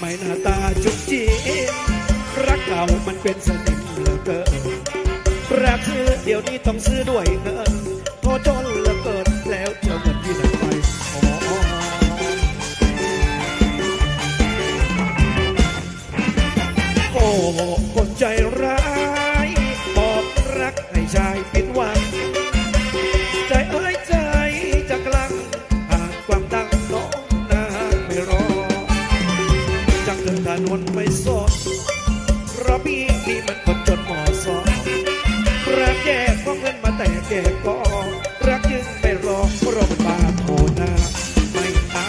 ไม่ไม่หน้าตาจุกจีรักเก่ามันเป็นสนิมเหลือเกินรักซื้อเดี๋ยวนี้ต้องซื้อด้วยเงินโทษจนเหลือเกินแล้วเจอเงินที่ไหนไปอ๋อโอ้ งเดินไม่สดเพราะพี่นี่มันคนจนหมอสองรักแก่ก็เงินมาแต่แก่ก็รักยึงไม่รอรอมันมาโทนาไม่อา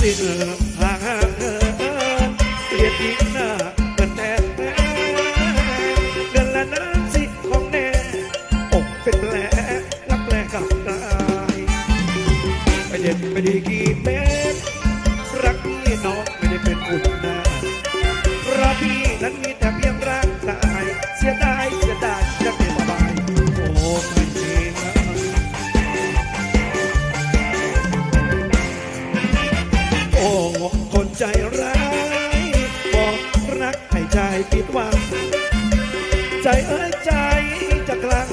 สิ้น น้องไม่ได้เป็นคุณนารักพี่นั้นมีแต่เพียงร่างกายเสียดายเสียดายจะเป็นบายโอ้ไม่จริงนะโอ้คนใจร้ายบอกรักให้ใจผิดหวัง ใจเอ้ยใจจะกลัง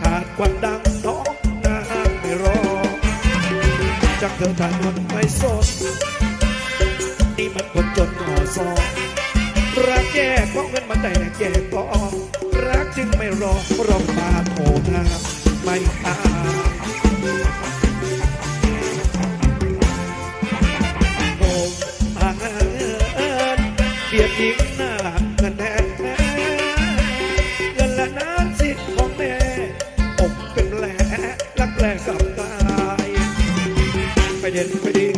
ขาดความดังน้องนางไม่รอจักเธอทานมันไม่สด อซองรักแก่เพราะเงินมาแต่แก่ก็รักจึงไม่รอรอมาโทนาไม่อาโอ้อาเอินเบียดยิงหน้าเงินแทนแม่เงินละนั้นสิทธิ์ของแม่อกเป็นแผลรักแผลกับตายไปเด่นไปดี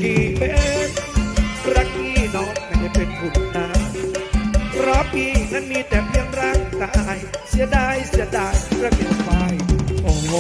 รอพี่นั้นมีแต่เพียงร่างกาย เสียดายเสียดายระเบียไปโอ้โห